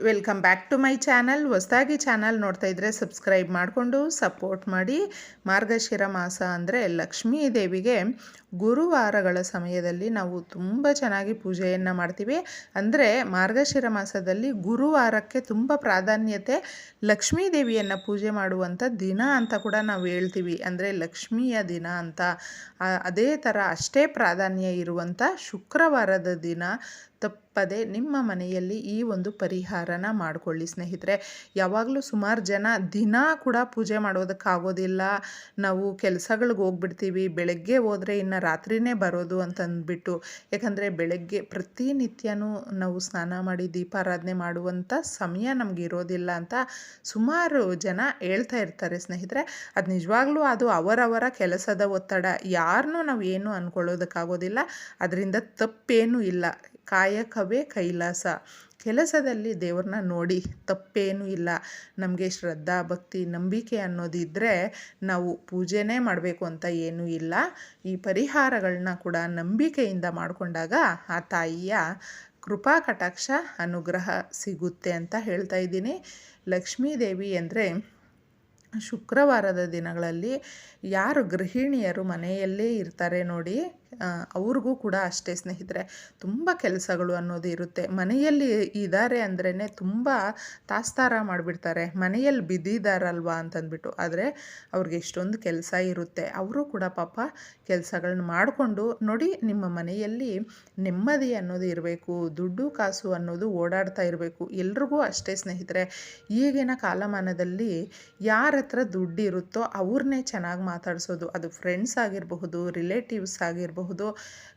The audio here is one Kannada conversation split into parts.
Welcome back to my channel. ಹೊಸದಾಗಿ ಚಾನಲ್ ನೋಡ್ತಾ ಇದ್ದರೆ ಸಬ್ಸ್ಕ್ರೈಬ್ ಮಾಡಿಕೊಂಡು ಸಪೋರ್ಟ್ ಮಾಡಿ. ಮಾರ್ಗಶಿರ ಮಾಸ ಅಂದರೆ ಲಕ್ಷ್ಮೀ ದೇವಿಗೆ ಗುರುವಾರಗಳ ಸಮಯದಲ್ಲಿ ನಾವು ತುಂಬ ಚೆನ್ನಾಗಿ ಪೂಜೆಯನ್ನು ಮಾಡ್ತೀವಿ. ಅಂದರೆ ಮಾರ್ಗಶಿರ ಮಾಸದಲ್ಲಿ ಗುರುವಾರಕ್ಕೆ ತುಂಬ ಪ್ರಾಧಾನ್ಯತೆ ಲಕ್ಷ್ಮೀ ದೇವಿಯನ್ನು ಪೂಜೆ ಮಾಡುವಂಥ ದಿನ ಅಂತ ಕೂಡ ನಾವು ಹೇಳ್ತೀವಿ. ಅಂದರೆ ಲಕ್ಷ್ಮಿಯ ದಿನ ಅಂತ. ಅದೇ ಥರ ಅಷ್ಟೇ ಪ್ರಾಧಾನ್ಯ ಇರುವಂಥ ಶುಕ್ರವಾರದ ದಿನ. ತಪ್ಪದೆ ನಿಮ್ಮ ಮನೆಯಲ್ಲಿ ಈ ಒಂದು ಪರಿಹಾರನ ಮಾಡಿಕೊಳ್ಳಿ ಸ್ನೇಹಿತರೆ. ಯಾವಾಗಲೂ ಸುಮಾರು ಜನ ದಿನ ಕೂಡ ಪೂಜೆ ಮಾಡೋದಕ್ಕಾಗೋದಿಲ್ಲ. ನಾವು ಕೆಲಸಗಳಿಗೆ ಹೋಗ್ಬಿಡ್ತೀವಿ, ಬೆಳಗ್ಗೆ ಹೋದರೆ ಇನ್ನು ರಾತ್ರಿನೇ ಬರೋದು ಅಂತಂದ್ಬಿಟ್ಟು. ಯಾಕಂದರೆ ಬೆಳಗ್ಗೆ ಪ್ರತಿನಿತ್ಯನೂ ನಾವು ಸ್ನಾನ ಮಾಡಿ ದೀಪಾರಾಧನೆ ಮಾಡುವಂಥ ಸಮಯ ನಮಗೆ ಇರೋದಿಲ್ಲ ಅಂತ ಸುಮಾರು ಜನ ಹೇಳ್ತಾ ಇರ್ತಾರೆ ಸ್ನೇಹಿತರೆ. ಅದು ನಿಜವಾಗ್ಲೂ ಅದು ಅವರವರ ಕೆಲಸದ ಒತ್ತಡ. ಯಾರನ್ನೂ ನಾವು ಏನು ಅಂದ್ಕೊಳ್ಳೋದಕ್ಕಾಗೋದಿಲ್ಲ ಅದರಿಂದ ತಪ್ಪೇನೂ ಇಲ್ಲ. ಕಾಯಕವೇ ಕೈಲಾಸ. ಕೆಲಸದಲ್ಲಿ ದೇವ್ರನ್ನ ನೋಡಿ ತಪ್ಪೇನೂ ಇಲ್ಲ. ನಮಗೆ ಶ್ರದ್ಧಾ, ಭಕ್ತಿ, ನಂಬಿಕೆ ಅನ್ನೋದಿದ್ದರೆ ನಾವು ಪೂಜೆನೇ ಮಾಡಬೇಕು ಅಂತ ಏನೂ ಇಲ್ಲ. ಈ ಪರಿಹಾರಗಳನ್ನ ಕೂಡ ನಂಬಿಕೆಯಿಂದ ಮಾಡಿಕೊಂಡಾಗ ಆ ತಾಯಿಯ ಕೃಪಾ, ಕಟಾಕ್ಷ, ಅನುಗ್ರಹ ಸಿಗುತ್ತೆ ಅಂತ ಹೇಳ್ತಾ ಇದ್ದೀನಿ. ಲಕ್ಷ್ಮೀ ದೇವಿ ಅಂದರೆ ಶುಕ್ರವಾರದ ದಿನಗಳಲ್ಲಿ ಯಾರು ಗೃಹಿಣಿಯರು ಮನೆಯಲ್ಲೇ ಇರ್ತಾರೆ ನೋಡಿ ಅವ್ರಿಗೂ ಕೂಡ ಅಷ್ಟೇ ಸ್ನೇಹಿತರೆ, ತುಂಬ ಕೆಲಸಗಳು ಅನ್ನೋದು ಇರುತ್ತೆ. ಮನೆಯಲ್ಲಿ ಇದ್ದಾರೆ ಅಂದ್ರೇ ತುಂಬ ತಾಸ್ತಾರ ಮಾಡಿಬಿಡ್ತಾರೆ. ಮನೆಯಲ್ಲಿ ಬಿದ್ದಿದ್ದಾರಲ್ವಾ ಅಂತಂದ್ಬಿಟ್ಟು. ಆದರೆ ಅವ್ರಿಗೆ ಇಷ್ಟೊಂದು ಕೆಲಸ ಇರುತ್ತೆ. ಅವರು ಕೂಡ ಪಾಪ ಕೆಲಸಗಳನ್ನ ಮಾಡಿಕೊಂಡು ನೋಡಿ ನಿಮ್ಮ ಮನೆಯಲ್ಲಿ ನೆಮ್ಮದಿ ಅನ್ನೋದು ಇರಬೇಕು, ದುಡ್ಡು ಕಾಸು ಅನ್ನೋದು ಓಡಾಡ್ತಾ ಇರಬೇಕು. ಎಲ್ರಿಗೂ ಅಷ್ಟೇ ಸ್ನೇಹಿತರೆ, ಈಗಿನ ಕಾಲಮಾನದಲ್ಲಿ ಯಾರ ಹತ್ರ ದುಡ್ಡು ಇರುತ್ತೋ ಅವ್ರನ್ನೇ ಚೆನ್ನಾಗಿ ಮಾತಾಡಿಸೋದು. ಅದು ಫ್ರೆಂಡ್ಸ್ ಆಗಿರಬಹುದು ರಿಲೇಟಿವ್ಸ್ ಆಗಿರಬಹುದು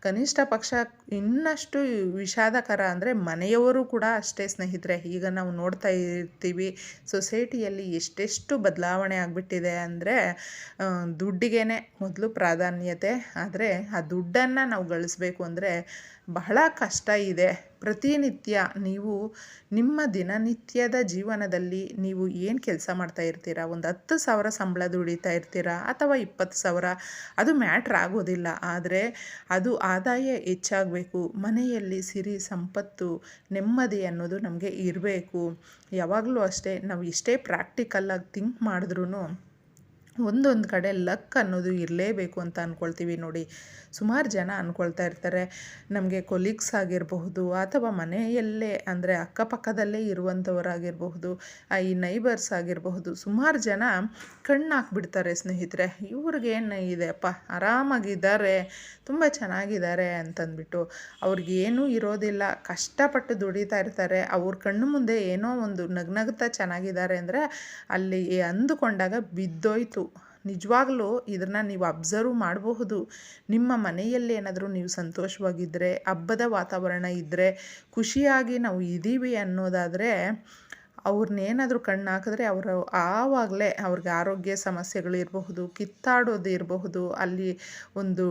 ಕನಿಷ್ಠ ಪಕ್ಷ ಇನ್ನಷ್ಟು ವಿಷಾದಕರ ಅಂದರೆ ಮನೆಯವರು ಕೂಡ ಅಷ್ಟೇ ಸ್ನೇಹಿತರೆ. ಈಗ ನಾವು ನೋಡ್ತಾ ಇರ್ತೀವಿ, ಸೊಸೈಟಿಯಲ್ಲಿ ಎಷ್ಟೆಷ್ಟು ಬದಲಾವಣೆ ಆಗಿಬಿಟ್ಟಿದೆ ಅಂದರೆ ದುಡ್ಡಿಗೇ ಮೊದಲು ಪ್ರಾಧಾನ್ಯತೆ, ಆದರೆ ಆ ದುಡ್ಡನ್ನು ನಾವು ಗಳಿಸ್ಬೇಕು ಅಂದರೆ ಬಹಳ ಕಷ್ಟ ಇದೆ. ಪ್ರತಿನಿತ್ಯ ನೀವು ನಿಮ್ಮ ದಿನನಿತ್ಯದ ಜೀವನದಲ್ಲಿ ನೀವು ಏನು ಕೆಲಸ ಮಾಡ್ತಾ ಇರ್ತೀರಾ? ಒಂದು ಹತ್ತು ಸಾವಿರ ಸಂಬಳ ದುಡಿತಾ ಇರ್ತೀರಾ? ಅಥವಾ ಇಪ್ಪತ್ತು ಸಾವಿರ? ಅದು ಮ್ಯಾಟ್ರ್ ಆಗೋದಿಲ್ಲ. ಆದರೆ ಅದು ಆದಾಯ ಹೆಚ್ಚಾಗಬೇಕು. ಮನೆಯಲ್ಲಿ ಸಿರಿ ಸಂಪತ್ತು ನೆಮ್ಮದಿ ಅನ್ನೋದು ನಮಗೆ ಇರಬೇಕು. ಯಾವಾಗಲೂ ಅಷ್ಟೇ, ನಾವು ಇಷ್ಟೇ ಪ್ರಾಕ್ಟಿಕಲ್ಲಾಗಿ ಥಿಂಕ್ ಮಾಡಿದ್ರೂ ಒಂದೊಂದು ಕಡೆ ಲಕ್ ಅನ್ನೋದು ಇರಲೇಬೇಕು ಅಂತ ಅಂದ್ಕೊಳ್ತೀವಿ ನೋಡಿ. ಸುಮಾರು ಜನ ಅಂದ್ಕೊಳ್ತಾ ಇರ್ತಾರೆ. ನಮಗೆ ಕೊಲೀಗ್ಸ್ ಆಗಿರಬಹುದು ಅಥವಾ ಮನೆಯಲ್ಲೇ ಅಂದರೆ ಅಕ್ಕಪಕ್ಕದಲ್ಲೇ ಇರುವಂಥವರಾಗಿರಬಹುದು ಈ ನೈಬರ್ಸ್ ಆಗಿರಬಹುದು, ಸುಮಾರು ಜನ ಕಣ್ಣು ಹಾಕ್ಬಿಡ್ತಾರೆ ಸ್ನೇಹಿತರೆ ಇವ್ರಿಗೇನು ಇದೆಯಪ್ಪ ಆರಾಮಾಗಿದ್ದಾರೆ, ತುಂಬ ಚೆನ್ನಾಗಿದ್ದಾರೆ ಅಂತಂದ್ಬಿಟ್ಟು ಅವ್ರಿಗೇನೂ ಇರೋದಿಲ್ಲ. ಕಷ್ಟಪಟ್ಟು ದುಡಿತಾ ಇರ್ತಾರೆ. ಅವ್ರ ಕಣ್ಣು ಮುಂದೆ ಏನೋ ಒಂದು ನಗ್ನಗ್ತಾ ಚೆನ್ನಾಗಿದ್ದಾರೆ ಅಂದರೆ ಅಲ್ಲಿ ಅಂದುಕೊಂಡಾಗ ಬಿದ್ದೋಯ್ತು. ನಿಜವಾಗ್ಲೂ ಇದನ್ನು ನೀವು ಅಬ್ಸರ್ವ್ ಮಾಡಬಹುದು. ನಿಮ್ಮ ಮನೆಯಲ್ಲಿ ಏನಾದರೂ ನೀವು ಸಂತೋಷವಾಗಿದ್ದರೆ ಹಬ್ಬದ ವಾತಾವರಣ ಇದ್ದರೆ ಖುಷಿಯಾಗಿ ನಾವು ಇದ್ದೀವಿ ಅನ್ನೋದಾದರೆ ಅವ್ರನ್ನೇನಾದರೂ ಕಣ್ಣು ಹಾಕಿದ್ರೆ ಅವರು ಆವಾಗಲೇ ಅವ್ರಿಗೆ ಆರೋಗ್ಯ ಸಮಸ್ಯೆಗಳು ಇರಬಹುದು, ಕಿತ್ತಾಡೋದು ಇರಬಹುದು, ಅಲ್ಲಿ ಒಂದು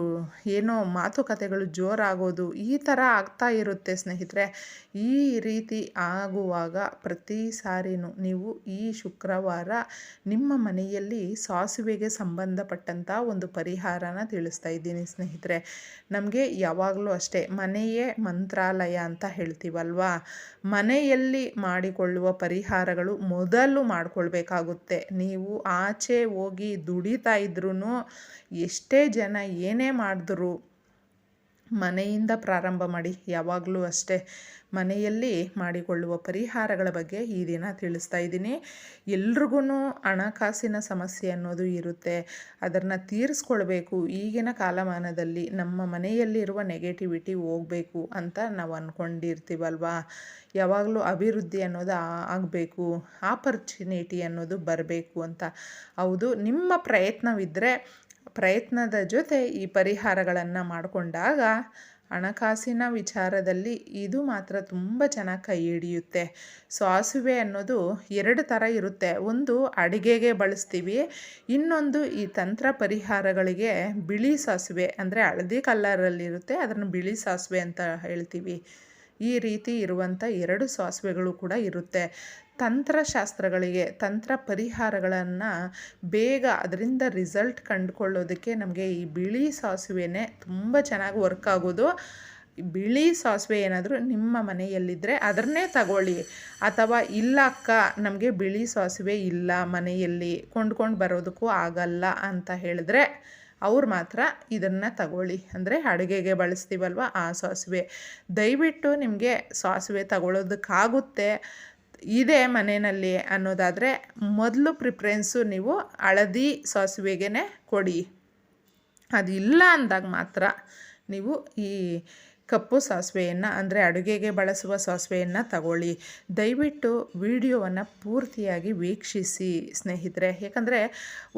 ಏನೋ ಮಾತುಕತೆಗಳು ಜೋರಾಗೋದು ಈ ಥರ ಆಗ್ತಾ ಇರುತ್ತೆ ಸ್ನೇಹಿತರೆ. ಈ ರೀತಿ ಆಗುವಾಗ ಪ್ರತಿ ಸಾರಿನೂ ನೀವು ಈ ಶುಕ್ರವಾರ ನಿಮ್ಮ ಮನೆಯಲ್ಲಿ ಸಾಸಿವೆಗೆ ಸಂಬಂಧಪಟ್ಟಂಥ ಒಂದು ಪರಿಹಾರನ ತಿಳಿಸ್ತಾ ಇದ್ದೀನಿ ಸ್ನೇಹಿತರೆ. ನಮಗೆ ಯಾವಾಗಲೂ ಅಷ್ಟೇ ಮನೆಯೇ ಮಂತ್ರಾಲಯ ಅಂತ ಹೇಳ್ತೀವಲ್ವಾ? ಮನೆಯಲ್ಲಿ ಮಾಡಿಕೊಳ್ಳುವ ಪರಿಹಾರಗಳು ಮೊದಲು ಮಾಡಿಕೊಳ್ಬೇಕಾಗುತ್ತೆ. ನೀವು ಆಚೆ ಹೋಗಿ ದುಡಿತಾ ಇದ್ರೂ ಎಷ್ಟೇ ಜನ ಏನೇ ಮಾಡಿದ್ರು ಮನೆಯಿಂದ ಪ್ರಾರಂಭ ಮಾಡಿ ಯಾವಾಗಲೂ ಅಷ್ಟೇ ಮನೆಯಲ್ಲಿ ಮಾಡಿಕೊಳ್ಳುವ ಪರಿಹಾರಗಳ ಬಗ್ಗೆ ಈ ದಿನ ತಿಳಿಸ್ತಾ ಇದ್ದೀನಿ. ಎಲ್ರಿಗೂ ಹಣಕಾಸಿನ ಸಮಸ್ಯೆ ಅನ್ನೋದು ಇರುತ್ತೆ. ಅದನ್ನು ತೀರಿಸ್ಕೊಳ್ಬೇಕು. ಈಗಿನ ಕಾಲಮಾನದಲ್ಲಿ ನಮ್ಮ ಮನೆಯಲ್ಲಿರುವ ನೆಗೆಟಿವಿಟಿ ಹೋಗಬೇಕು ಅಂತ ನಾವು ಅಂದ್ಕೊಂಡಿರ್ತೀವಲ್ವಾ ಯಾವಾಗಲೂ ಅಭಿವೃದ್ಧಿ ಅನ್ನೋದು ಆಗಬೇಕು. ಆಪರ್ಚುನಿಟಿ ಅನ್ನೋದು ಬರಬೇಕು ಅಂತ. ಹೌದು, ನಿಮ್ಮ ಪ್ರಯತ್ನವಿದ್ದರೆ ಪ್ರಯತ್ನದ ಜೊತೆ ಈ ಪರಿಹಾರಗಳನ್ನು ಮಾಡಿಕೊಂಡಾಗ ಹಣಕಾಸಿನ ವಿಚಾರದಲ್ಲಿ ಇದು ಮಾತ್ರ ತುಂಬ ಚೆನ್ನಾಗಿ ಕೈ ಹಿಡಿಯುತ್ತೆ. ಸಾಸುವೆ ಅನ್ನೋದು ಎರಡು ಥರ ಇರುತ್ತೆ. ಒಂದು ಅಡುಗೆಗೆ ಬಳಸ್ತೀವಿ, ಇನ್ನೊಂದು ಈ ತಂತ್ರ ಪರಿಹಾರಗಳಿಗೆ ಬಿಳಿ ಸಾಸುವೆ ಅಂದರೆ ಹಳದಿ ಕಲ್ಲರಲ್ಲಿರುತ್ತೆ ಅದನ್ನು ಬಿಳಿ ಸಾಸುವೆ ಅಂತ ಹೇಳ್ತೀವಿ. ಈ ರೀತಿ ಇರುವಂಥ ಎರಡು ಸಾಸುವೆಗಳು ಕೂಡ ಇರುತ್ತೆ. ತಂತ್ರಶಾಸ್ತ್ರಗಳಿಗೆ ತಂತ್ರ ಪರಿಹಾರಗಳನ್ನು ಬೇಗ ಅದರಿಂದ ರಿಸಲ್ಟ್ ಕಂಡುಕೊಳ್ಳೋದಕ್ಕೆ ನಮಗೆ ಈ ಬಿಳಿ ಸಾಸಿವೆನೇ ತುಂಬ ಚೆನ್ನಾಗಿ ವರ್ಕ್ ಆಗೋದು. ಬಿಳಿ ಸಾಸಿವೆ ಏನಾದರೂ ನಿಮ್ಮ ಮನೆಯಲ್ಲಿದ್ದರೆ ಅದನ್ನೇ ತಗೊಳ್ಳಿ. ಅಥವಾ ಇಲ್ಲ ಅಕ್ಕ, ನಮಗೆ ಬಿಳಿ ಸಾಸಿವೆ ಇಲ್ಲ ಮನೆಯಲ್ಲಿ, ಕೊಂಡ್ಕೊಂಡು ಬರೋದಕ್ಕೂ ಆಗಲ್ಲ ಅಂತ ಹೇಳಿದ್ರೆ ಅವ್ರು ಮಾತ್ರ ಇದನ್ನು ತಗೊಳ್ಳಿ. ಅಂದರೆ ಅಡುಗೆಗೆ ಬಳಸ್ತೀವಲ್ವ ಆ ಸಾಸಿವೆ. ದಯವಿಟ್ಟು ನಿಮಗೆ ಸಾಸಿವೆ ತಗೊಳ್ಳೋದಕ್ಕಾಗುತ್ತೆ ಇದೆ ಮನೆಯಲ್ಲಿ ಅನ್ನೋದಾದರೆ ಮೊದಲು ಪ್ರಿಫ್ರೆನ್ಸು ನೀವು ಹಳದಿ ಸಾಸಿವೆಗೇ ಕೊಡಿ. ಅದಿಲ್ಲ ಅಂದಾಗ ಮಾತ್ರ ನೀವು ಈ ಕಪ್ಪು ಸಾಸಿವೆಯನ್ನು ಅಂದರೆ ಅಡುಗೆಗೆ ಬಳಸುವ ಸಾಸಿವೆಯನ್ನು ತಗೊಳ್ಳಿ. ದಯವಿಟ್ಟು ವಿಡಿಯೋವನ್ನು ಪೂರ್ತಿಯಾಗಿ ವೀಕ್ಷಿಸಿ ಸ್ನೇಹಿತರೆ. ಯಾಕಂದರೆ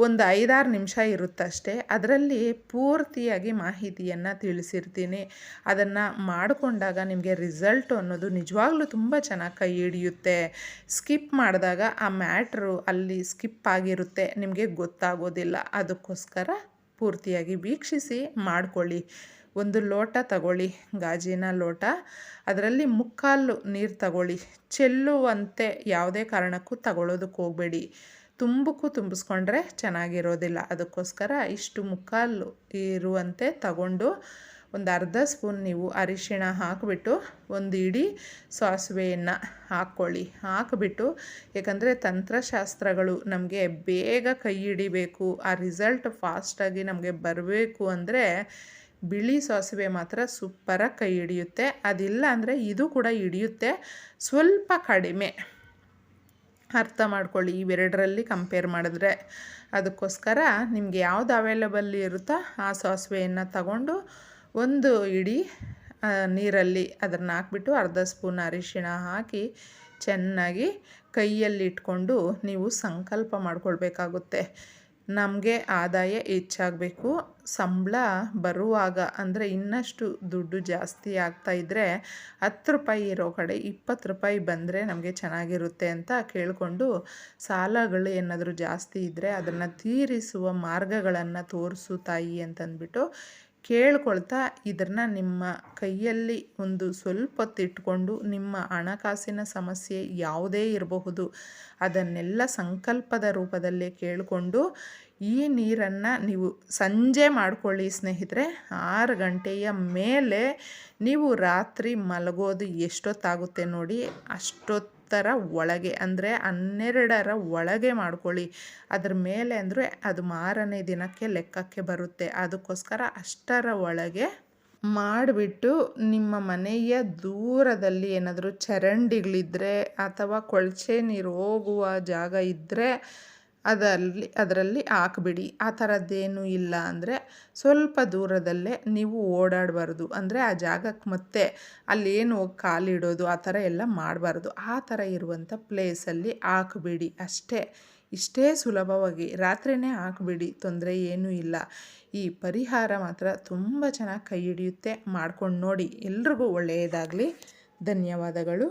ಒಂದು ಐದಾರು ನಿಮಿಷ ಇರುತ್ತಷ್ಟೇ. ಅದರಲ್ಲಿ ಪೂರ್ತಿಯಾಗಿ ಮಾಹಿತಿಯನ್ನು ತಿಳಿಸಿರ್ತೀನಿ. ಅದನ್ನು ಮಾಡಿಕೊಂಡಾಗ ನಿಮಗೆ ರಿಸಲ್ಟು ಅನ್ನೋದು ನಿಜವಾಗ್ಲೂ ತುಂಬ ಚೆನ್ನಾಗಿ ಕೈ ಹಿಡಿಯುತ್ತೆ. ಸ್ಕಿಪ್ ಮಾಡಿದಾಗ ಆ ಮ್ಯಾಟ್ರು ಅಲ್ಲಿ ಸ್ಕಿಪ್ ಆಗಿರುತ್ತೆ. ನಿಮಗೆ ಗೊತ್ತಾಗೋದಿಲ್ಲ. ಅದಕ್ಕೋಸ್ಕರ ಪೂರ್ತಿಯಾಗಿ ವೀಕ್ಷಿಸಿ ಮಾಡಿಕೊಳ್ಳಿ. ಒಂದು ಲೋಟ ತಗೊಳ್ಳಿ, ಗಾಜಿನ ಲೋಟ. ಅದರಲ್ಲಿ ಮುಕ್ಕಾಲು ನೀರು ತಗೊಳ್ಳಿ. ಚೆಲ್ಲುವಂತೆ ಯಾವುದೇ ಕಾರಣಕ್ಕೂ ತಗೊಳ್ಳೋದಕ್ಕೆ ಹೋಗಬೇಡಿ. ತುಂಬಕ್ಕೂ ತುಂಬಿಸ್ಕೊಂಡ್ರೆ ಚೆನ್ನಾಗಿರೋದಿಲ್ಲ. ಅದಕ್ಕೋಸ್ಕರ ಇಷ್ಟು ಮುಕ್ಕಾಲು ಇರುವಂತೆ ತಗೊಂಡು ಒಂದು ಅರ್ಧ ಸ್ಪೂನ್ ನೀವು ಅರಿಶಿಣ ಹಾಕಿಬಿಟ್ಟು ಒಂದು ಇಡೀ ಸಾಸಿವೆಯನ್ನು ಹಾಕ್ಕೊಳ್ಳಿ. ಹಾಕಿಬಿಟ್ಟು, ಯಾಕಂದರೆ ತಂತ್ರಶಾಸ್ತ್ರಗಳು ನಮಗೆ ಬೇಗ ಕೈ ಹಿಡಿಬೇಕು. ಆ ರಿಸಲ್ಟ್ ಫಾಸ್ಟಾಗಿ ನಮಗೆ ಬರಬೇಕು ಅಂದರೆ ಬಿಳಿ ಸಾಸಿವೆ ಮಾತ್ರ ಸೂಪರಾಗಿ ಕೈ ಹಿಡಿಯುತ್ತೆ. ಅದಿಲ್ಲ ಅಂದರೆ ಇದು ಕೂಡ ಹಿಡಿಯುತ್ತೆ. ಸ್ವಲ್ಪ ಕಡಿಮೆ. ಅರ್ಥ ಮಾಡ್ಕೊಳ್ಳಿ ಇವೆರಡರಲ್ಲಿ ಕಂಪೇರ್ ಮಾಡಿದ್ರೆ. ಅದಕ್ಕೋಸ್ಕರ ನಿಮಗೆ ಯಾವುದು ಅವೈಲಬಲ್ ಇರುತ್ತೋ ಆ ಸಾಸಿವೆಯನ್ನು ತಗೊಂಡು ಒಂದು ಇಡಿ ನೀರಲ್ಲಿ ಅದನ್ನು ಹಾಕ್ಬಿಟ್ಟು ಅರ್ಧ ಸ್ಪೂನ್ ಅರಿಶಿಣ ಹಾಕಿ ಚೆನ್ನಾಗಿ ಕೈಯಲ್ಲಿ ಇಟ್ಕೊಂಡು ನೀವು ಸಂಕಲ್ಪ ಮಾಡ್ಕೊಳ್ಬೇಕಾಗುತ್ತೆ. ನಮಗೆ ಆದಾಯ ಹೆಚ್ಚಾಗಬೇಕು. ಸಂಬಳ ಬರುವಾಗ ಅಂದರೆ ಇನ್ನಷ್ಟು ದುಡ್ಡು ಜಾಸ್ತಿ ಆಗ್ತಾ ಇದ್ದರೆ ಹತ್ತು ರೂಪಾಯಿ ಇರೋ ಕಡೆ ಇಪ್ಪತ್ತು ರೂಪಾಯಿ ಬಂದರೆ ನಮಗೆ ಚೆನ್ನಾಗಿರುತ್ತೆ ಅಂತ ಕೇಳಿಕೊಂಡು ಸಾಲಗಳು ಏನಾದರೂ ಜಾಸ್ತಿ ಇದ್ದರೆ ಅದನ್ನು ತೀರಿಸುವ ಮಾರ್ಗಗಳನ್ನು ತೋರಿಸು ತಾಯಿ ಅಂತಂದ್ಬಿಟ್ಟು ಕೇಳ್ಕೊಳ್ತಾ ಇದನ್ನು ನಿಮ್ಮ ಕೈಯಲ್ಲಿ ಒಂದು ಸ್ವಲ್ಪ ಹೊತ್ತಿಟ್ಕೊಂಡು ನಿಮ್ಮ ಹಣಕಾಸಿನ ಸಮಸ್ಯೆ ಯಾವುದೇ ಇರಬಹುದು, ಅದನ್ನೆಲ್ಲ ಸಂಕಲ್ಪದ ರೂಪದಲ್ಲೇ ಕೇಳಿಕೊಂಡು ಈ ನೀರನ್ನು ನೀವು ಸಂಜೆ ಮಾಡಿಕೊಳ್ಳಿ ಸ್ನೇಹಿತರೆ. ಆರು ಗಂಟೆಯ ಮೇಲೆ ನೀವು ರಾತ್ರಿ ಮಲಗೋದು ಎಷ್ಟೊತ್ತಾಗುತ್ತೆ ನೋಡಿ, ಅಷ್ಟೊತ್ತು ಹತ್ತರ ಒಳಗೆ, ಅಂದರೆ ಹನ್ನೆರಡರ ಒಳಗೆ ಮಾಡ್ಕೊಳ್ಳಿ. ಅದ್ರ ಮೇಲೆ ಅಂದರೆ ಅದು ಮಾರನೇ ದಿನಕ್ಕೆ ಲೆಕ್ಕಕ್ಕೆ ಬರುತ್ತೆ. ಅದಕ್ಕೋಸ್ಕರ ಅಷ್ಟರ ಒಳಗೆ ಮಾಡಿಬಿಟ್ಟು ನಿಮ್ಮ ಮನೆಯ ದೂರದಲ್ಲಿ ಏನಾದರೂ ಚರಂಡಿಗಳಿದ್ದರೆ ಅಥವಾ ಕೊಳಚೆ ನೀರು ಹೋಗುವ ಜಾಗ ಇದ್ದರೆ ಅದರಲ್ಲಿ ಅದರಲ್ಲಿ ಹಾಕ್ಬಿಡಿ. ಆ ಥರದ್ದೇನು ಇಲ್ಲ ಅಂದರೆ ಸ್ವಲ್ಪ ದೂರದಲ್ಲೇ ನೀವು ಓಡಾಡಬಾರ್ದು. ಅಂದರೆ ಆ ಜಾಗಕ್ಕೆ ಮತ್ತೆ ಅಲ್ಲೇನು ಹೋಗಿ ಕಾಲಿಡೋದು, ಆ ಥರ ಎಲ್ಲ ಮಾಡಬಾರ್ದು. ಆ ಥರ ಇರುವಂಥ ಪ್ಲೇಸಲ್ಲಿ ಹಾಕ್ಬಿಡಿ ಅಷ್ಟೇ. ಇಷ್ಟೇ ಸುಲಭವಾಗಿ. ರಾತ್ರಿಯೇ ಹಾಕ್ಬಿಡಿ. ತೊಂದರೆ ಏನೂ ಇಲ್ಲ. ಈ ಪರಿಹಾರ ಮಾತ್ರ ತುಂಬ ಚೆನ್ನಾಗಿ ಕೈ ಹಿಡಿಯುತ್ತೆ. ಮಾಡ್ಕೊಂಡು ನೋಡಿ. ಎಲ್ರಿಗೂ ಒಳ್ಳೆಯದಾಗಲಿ. ಧನ್ಯವಾದಗಳು.